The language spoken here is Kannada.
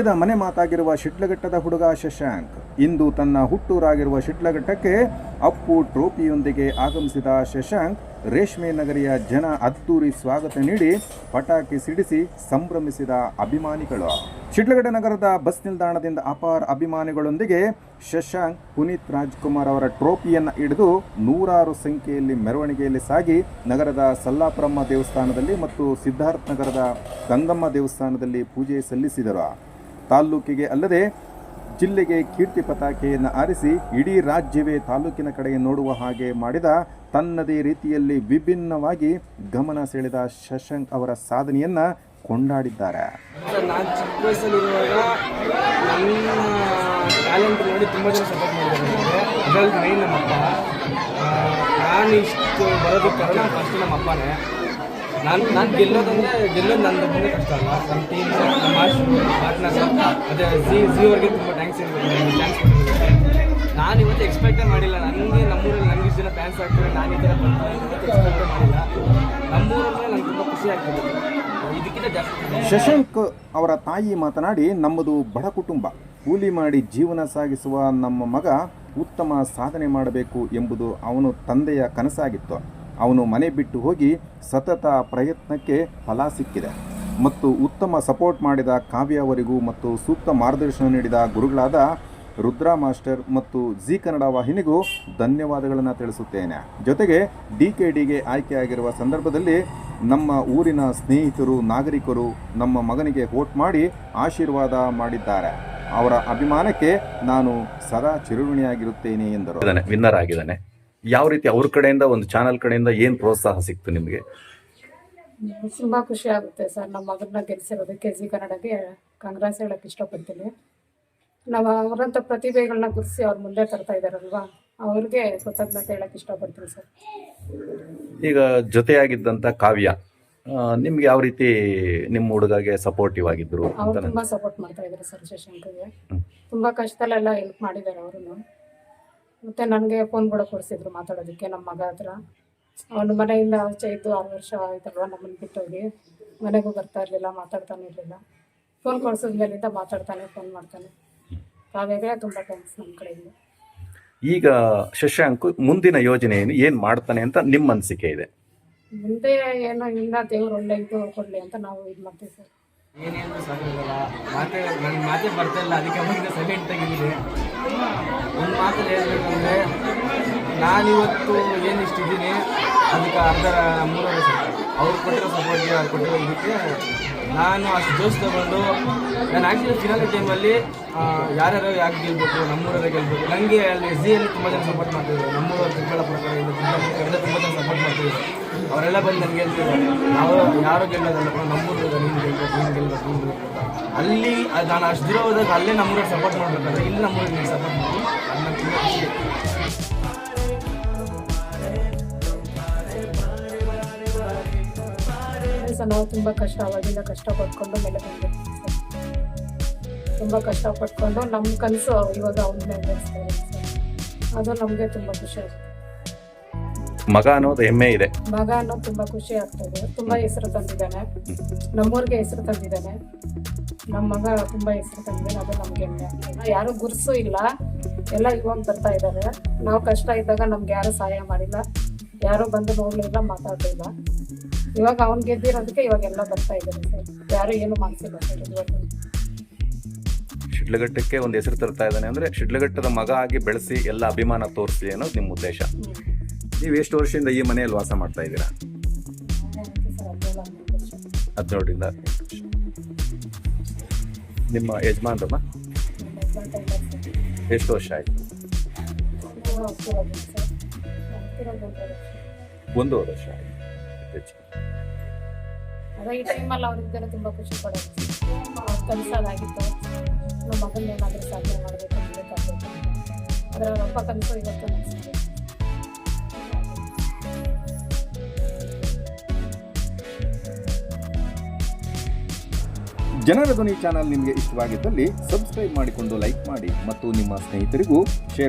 ರಾಜ್ಯದ ಮನೆ ಮಾತಾಗಿರುವ ಶಿಡ್ಲಘಟ್ಟದ ಹುಡುಗ ಶಶಾಂಕ್ ಇಂದು ತನ್ನ ಹುಟ್ಟೂರಾಗಿರುವ ಶಿಡ್ಲಘಟ್ಟಕ್ಕೆ ಅಪ್ಪು ಟ್ರೋಫಿಯೊಂದಿಗೆ ಆಗಮಿಸಿದ ಶಶಾಂಕ್ ರೇಷ್ಮೆ ನಗರಿಯ ಜನ ಅದ್ದೂರಿ ಸ್ವಾಗತ ನೀಡಿ ಪಟಾಕಿ ಸಿಡಿಸಿ ಸಂಭ್ರಮಿಸಿದ ಅಭಿಮಾನಿಗಳು. ಶಿಡ್ಲಘಟ್ಟ ನಗರದ ಬಸ್ ನಿಲ್ದಾಣದಿಂದ ಅಪಾರ ಅಭಿಮಾನಿಗಳೊಂದಿಗೆ ಶಶಾಂಕ್ ಪುನೀತ್ ರಾಜ್ಕುಮಾರ್ ಅವರ ಟ್ರೋಫಿಯನ್ನು ಹಿಡಿದು ನೂರಾರು ಸಂಖ್ಯೆಯಲ್ಲಿ ಮೆರವಣಿಗೆಯಲ್ಲಿ ಸಾಗಿ ನಗರದ ಸಲ್ಲಾಪುರಮ್ಮ ದೇವಸ್ಥಾನದಲ್ಲಿ ಮತ್ತು ಸಿದ್ಧಾರ್ಥ ನಗರದ ಗಂಗಮ್ಮ ದೇವಸ್ಥಾನದಲ್ಲಿ ಪೂಜೆ ಸಲ್ಲಿಸಿದರು. ತಾಲ್ಲೂಕಿಗೆ ಅಲ್ಲದೆ ಜಿಲ್ಲೆಗೆ ಕೀರ್ತಿ ಪತಾಕೆಯನ್ನು ಆರಿಸಿ ಇಡೀ ರಾಜ್ಯವೇ ತಾಲೂಕಿನ ಕಡೆಗೆ ನೋಡುವ ಹಾಗೆ ಮಾಡಿದ ತನ್ನದೇ ರೀತಿಯಲ್ಲಿ ವಿಭಿನ್ನವಾಗಿ ಗಮನ ಸೆಳೆದ ಶಶಾಂಕ್ ಅವರ ಸಾಧನೆಯನ್ನು ಕೊಂಡಾಡಿದ್ದಾರೆ. ನಾನು ಚಿಕ್ಕ ವಯಸ್ಸಲ್ಲಿರುವಾಗ ನನ್ನ ಟ್ಯಾಲೆಂಟ್ ನೋಡಿ ತುಂಬ ಜನ ಸಪೋರ್ಟ್ ಮಾಡಿದ್ದಾರೆ ಅದರಲ್ಲಿ ಮೈನ್ ನಮ್ಮಪ್ಪ. ನಾನು ಇಷ್ಟು ಬರೋದಕ್ಕೆ ಕಾರಣ ಫಸ್ಟ್ ನಮ್ಮ ಅಪ್ಪನೇ ನಾನು ನಾನು ಗೆಲ್ಲೋದಂದರೆ ಗೆಲ್ಲೋದು ನನ್ನ ತುಂಬ ಕಷ್ಟ ಅಲ್ಲ. ನಮ್ಮ ಟೀಮ್ ನಮ್ಮ ಪಾರ್ಟ್ನರ್ ಅದೇ ಸಿ ಅವ್ರಿಗೆ ತುಂಬ ಥ್ಯಾಂಕ್ಸ್ ಹೇಳ್ಬೇಕು. ಥ್ಯಾಂಕ್ಸ್ ನಾನು ಇವತ್ತು ಎಕ್ಸ್ಪೆಕ್ಟೇ ಮಾಡಿಲ್ಲ. ನನಗೆ ನಮ್ಮೂರಲ್ಲಿ ನನಗೆ ಇಷ್ಟು ಜನ ಫ್ಯಾನ್ಸ್ ಆಗ್ತಾರೆ. ನಾನು ಈ ಥರ ಎಕ್ಸ್ಪೆಕ್ಟೇ ಮಾಡಿಲ್ಲ. ನಮ್ಮೂರಲ್ಲೇ ನನಗೆ ತುಂಬ ಖುಷಿ ಆಗ್ತದೆ. ಶಶಾಂಕ್ ಅವರ ತಾಯಿ ಮಾತನಾಡಿ, ನಮ್ಮದು ಬಡ ಕುಟುಂಬ. ಕೂಲಿ ಮಾಡಿ ಜೀವನ ಸಾಗಿಸುವ ನಮ್ಮ ಮಗ ಉತ್ತಮ ಸಾಧನೆ ಮಾಡಬೇಕು ಎಂಬುದು ಅವನು ತಂದೆಯ ಕನಸಾಗಿತ್ತು. ಅವನು ಮನೆ ಬಿಟ್ಟು ಹೋಗಿ ಸತತ ಪ್ರಯತ್ನಕ್ಕೆ ಫಲ ಸಿಕ್ಕಿದೆ. ಮತ್ತು ಉತ್ತಮ ಸಪೋರ್ಟ್ ಮಾಡಿದ ಕಾವ್ಯ ಅವರಿಗೂ ಮತ್ತು ಸೂಕ್ತ ಮಾರ್ಗದರ್ಶನ ನೀಡಿದ ಗುರುಗಳಾದ ರುದ್ರಾ ಮಾಸ್ಟರ್ ಮತ್ತು ಜಿ ಕನ್ನಡ ವಾಹಿನಿಗೂ ಧನ್ಯವಾದಗಳನ್ನು ತಿಳಿಸುತ್ತೇನೆ. ಜೊತೆಗೆ ಡಿ ಕೆ ಡಿಗೆ ಆಯ್ಕೆಯಾಗಿರುವ ಸಂದರ್ಭದಲ್ಲಿ ನಮ್ಮ ಊರಿನ ಸ್ನೇಹಿತರು, ನಾಗರಿಕರು ನಮ್ಮ ಮಗನಿಗೆ ವೋಟ್ ಮಾಡಿ ಆಶೀರ್ವಾದ ಮಾಡಿದ್ದಾರೆ. ಅವರ ಅಭಿಮಾನಕ್ಕೆ ನಾನು ಸದಾ ಚಿರುಣಿಯಾಗಿರುತ್ತೇನೆ ಎಂದರು. ವಿನ್ನರ್ ಆಗಿದ್ದಾನೆ. ಯಾವ ರೀತಿ ಅವ್ರ ಕಡೆಯಿಂದ ಒಂದು ಚಾನಲ್ ಕಡೆಯಿಂದ ಏನು ಪ್ರೋತ್ಸಾಹ ಸಿಕ್ತು ನಿಮಗೆ? ತುಂಬಾ ಖುಷಿ ಆಗುತ್ತೆ ಸರ್. ನಮ್ಮ ಮಗನ್ನ ಗೆಲ್ಸಿರೋದಕ್ಕೆ ಜಿ ಕನ್ನಡಕ್ಕೆ. ಕಾಂಗ್ರೆಸ್ ಹೇಳಕ್ ಇಷ್ಟಪಡ್ತೀನಿ. ನಾವು ಅವರಂಥ ಪ್ರತಿಭೆಗಳನ್ನ ಗುರುತಿಸಿ ಅವ್ರ ಮುಂದೆ ತರ್ತಾ ಇದಾರಲ್ವಾ? ಅವ್ರಿಗೆ ಕೃತಜ್ಞತೆ ಹೇಳಕ್ ಇಷ್ಟಪಡ್ತೀನಿ ಸರ್. ಈಗ ಜೊತೆಯಾಗಿದ್ದಂಥ ಕಾವ್ಯ ನಿಮ್ಗೆ ಯಾವ ರೀತಿ ನಿಮ್ಮ ಹುಡುಗಗೆ ಸಪೋರ್ಟಿವ್ ಆಗಿದ್ರು ಅವ್ರು ಅಂತ ತುಂಬಾ ಸಪೋರ್ಟ್ ಮಾಡ್ತಾ ಇದ್ದಾರೆ ಸರ್ ಶಶಾಂಕ್ಗೆ. ತುಂಬಾ ಕಷ್ಟದಲ್ಲೆಲ್ಲ ಹೆಲ್ಪ್ ಮಾಡಿದ್ದಾರೆ ಅವರು ಮತ್ತೆ ನನಗೆ ಫೋನ್ ಕೂಡ ಕೊಡಿಸಿದ್ರು ಮಾತಾಡೋದಕ್ಕೆ ನಮ್ಮ ಮಗ ಹತ್ರ. ಅವನು ಮನೆಯಿಂದ ಆಚೆ ಇದ್ದು ಆರು ವರ್ಷ ಆಯ್ತಲ್ವ ನಮ್ಮನ್ನು ಬಿಟ್ಟೋಗಿ. ಮನೆಗೂ ಬರ್ತಾ ಇರಲಿಲ್ಲ ಮಾತಾಡ್ತಾನೆ ಇರಲಿಲ್ಲ. ಫೋನ್ ಕೊಡಿಸಿದ ಮೇಲಿಂದ ಮಾತಾಡ್ತಾನೆ ಫೋನ್ ಮಾಡ್ತಾನೆ. ಹಾಗಾಗಿ ತುಂಬ ಥ್ಯಾಂಕ್ಸ್ ನಮ್ಮ ಕಡೆಯಿಂದ. ಈಗ ಶಶಾಂಕ್ ಮುಂದಿನ ಯೋಜನೆ ಏನು ಏನು ಮಾಡ್ತಾನೆ ಅಂತ ನಿಮ್ಮ ಅನಿಸಿಕೆ ಇದೆ? ಮುಂದೆ ಏನೋ ಇಲ್ಲ ದೇವ್ರು ಒಳ್ಳೆ ಇದು ಕೊಡಲಿ ಅಂತ ನಾವು ಇದು ಮಾಡ್ತೀವಿ ಸರ್. ಏನೇನು ಸಾಕಾಗಲ್ಲ ಮಾತೇ ನನ್ನ ಮಾತೇ ಬರ್ತಾ ಇಲ್ಲ. ಅದಕ್ಕೆ ಮುಂದೆ ಸೈಲೆಂಟ್ ತೆಗೆದಿದೆ ಒಂದು ಮಾತಲ್ಲಿ ಹೇಳ್ಬೇಕಂದ್ರೆ ನಾನಿವತ್ತು ಏನು ಇಷ್ಟಿದ್ದೀನಿ, ಅದಕ್ಕೆ ಅರ್ಧ ಮೂರನೇ ಅವ್ರು ಕೊಟ್ಟಿರೋ ಸಪೋರ್ಟ್ಗೆ ಅವ್ರು ಕೊಟ್ಟಿರೋ ಇದಕ್ಕೆ ನಾನು ಅಷ್ಟು ಜೋಸ್ ತಗೊಂಡು, ನಾನು ಆ್ಯಕ್ಚುಲಿ ಫಿನಾಲಿ ಟೈಮಲ್ಲಿ ಯಾರ್ಯಾರು ಯಾಕೆ ಗೆಲ್ಬೇಕು ನಮ್ಮೂರವ್ರಿಗೆ ಗೆಲ್ಬೇಕು ನನಗೆ ಅಲ್ಲಿ ಝಿಯಲ್ಲಿ ತುಂಬ ಜನ ಸಪೋರ್ಟ್ ಮಾಡ್ತಿದ್ರು ನಮ್ಮೂರವ್ರು ಚಿಕ್ಕಬಳ್ಳಾಪುರ ಕಡೆಯಿಂದ ತುಂಬ ಮಾಡ್ತಿದ್ರು ಅವರೆಲ್ಲ ಬಂದು ನನಗೆ ಹೇಳ್ತಿದ್ದಾರೆ. ನಾವು ಯಾರು ಗೆಲ್ಲೋದಲ್ಲ ನಮ್ಮೂರು ನೀನು ಗೆಲ್ಬೇಕು ನೀನು ಗೆಲ್ಬೇಕು ನೀನು ಗೆಲ್ಬೇಕು ಅಲ್ಲಿ ನಾನು ಅಷ್ಟು ದೂರ ಹೋದಾಗ ಅಲ್ಲೇ ನಮ್ಮೂರಿಗೆ ಸಪೋರ್ಟ್ ಮಾಡಬೇಕಂದ್ರೆ ಇಲ್ಲಿ ನಮ್ಮೂರಿಗೆ ನೀನು ಸಪೋರ್ಟ್ ಮಾಡಿ. ಅದು ತುಂಬ ಖುಷಿ ನಾವು ತುಂಬ ಕಷ್ಟ ಅವಾಗಿಂದ ಕಷ್ಟಪಟ್ಕೊಂಡು ಮೇಲೆ ಬಂದಿರ್ತೀವಿ ಸರ್. ತುಂಬ ಕಷ್ಟಪಟ್ಕೊಂಡು ನಮ್ಮ ಕನಸು ಇವಾಗ ಅವ್ರನ್ನ ನೆರವೇರಿಸ್ತಾ ಇದ್ದೀವಿ ಅದು ನಮಗೆ ತುಂಬ ಖುಷಿ ಆಗುತ್ತೆ. ಮಗ ಅನ್ನೋದು ಹೆಮ್ಮೆ ಇದೆ. ಮಗ ಅನ್ನೋದು ತುಂಬ ಖುಷಿ ಆಗ್ತದೆ. ತುಂಬಾ ಹೆಸರು ತಂದಿದ್ದಾನೆ. ನಮ್ಮೂರಿಗೆ ಹೆಸರು ತಂದಿದ್ದಾನೆ. ನಮ್ಮ ಮಗ ತುಂಬಾ ಹೆಸರು ತಂದಿದ್ದಾನೆ. ಅದು ನಮ್ಗೆ ಹೆಮ್ಮೆ. ಆಗ್ತದೆ ಯಾರು ಗುರ್ಸು ಇಲ್ಲ. ಎಲ್ಲ ಇವಾಗ ಬರ್ತಾ ಇದ್ದಾರೆ. ನಾವು ಕಷ್ಟ ಇದ್ದಾಗ ನಮ್ಗೆ ಯಾರು ಸಹಾಯ ಮಾಡಿಲ್ಲ. ಯಾರು ಬಂದು ನೋಡ್ಲಿಲ್ಲ ಮಾತಾಡಲಿಲ್ಲ. ಇವಾಗ ಅವ್ನು ಗೆದ್ದಿರೋದಕ್ಕೆ ಇವಾಗ ಎಲ್ಲ ಬರ್ತಾ ಇದ್ದಾರೆ ಸರ್. ಯಾರು ಏನು ಮಾಡಿಸಿಲ್ಲ ಸರ್ ಇವಾಗ. ಶಿಡ್ಲಘಟ್ಟಕ್ಕೆ ಒಂದು ಹೆಸರು ತರ್ತಾ ಇದ್ದಾನೆ ಅಂದ್ರೆ ಶಿಡ್ಲಘಟ್ಟದ ಮಗ ಆಗಿ ಬೆಳೆಸಿ ಎಲ್ಲ ಅಭಿಮಾನ ತೋರಿಸಿ ಅನ್ನೋದು ನಿಮ್ಮ ಉದ್ದೇಶ. ನೀವು ಎಷ್ಟು ವರ್ಷದಿಂದ ಈ ಮನೆಯಲ್ಲಿ ವಾಸ ಮಾಡ್ತಾ ಇದ್ದೀರಾ? ಹದಿನೇಳರಿಂದ. ನಿಮ್ಮ ಯಜಮಾನ್ರಮ್ಮ? ಎಷ್ಟು ವರ್ಷ ಆಯ್ತು? ಒಂದು ವರ್ಷ ಆಯ್ತು. ಈ ಟೈಮಲ್ಲಿ ಅವ್ರಿದ್ದಾರೆ ತುಂಬ ಖುಷಿ ಪಡೋದು. ಕನಸಾಗಿತ್ತು ನಮ್ಮ ಮಗನ ಏನಾದರೂ ಸಾಧನೆ ಮಾಡಬೇಕು ಅದರ ರೊಕ್ಕ ಕನಸು ಇವತ್ತು ಜನರ ಧ್ವನಿ ಚಾನಲ್ ನಿಮಗೆ ಇಷ್ಟವಾಗಿದ್ದಲ್ಲಿ ಸಬ್ಸ್ಕ್ರೈಬ್ ಮಾಡಿಕೊಂಡು ಲೈಕ್ ಮಾಡಿ ಮತ್ತು ನಿಮ್ಮ ಸ್ನೇಹಿತರಿಗೂ ಶೇರ್ ಮಾಡಿ.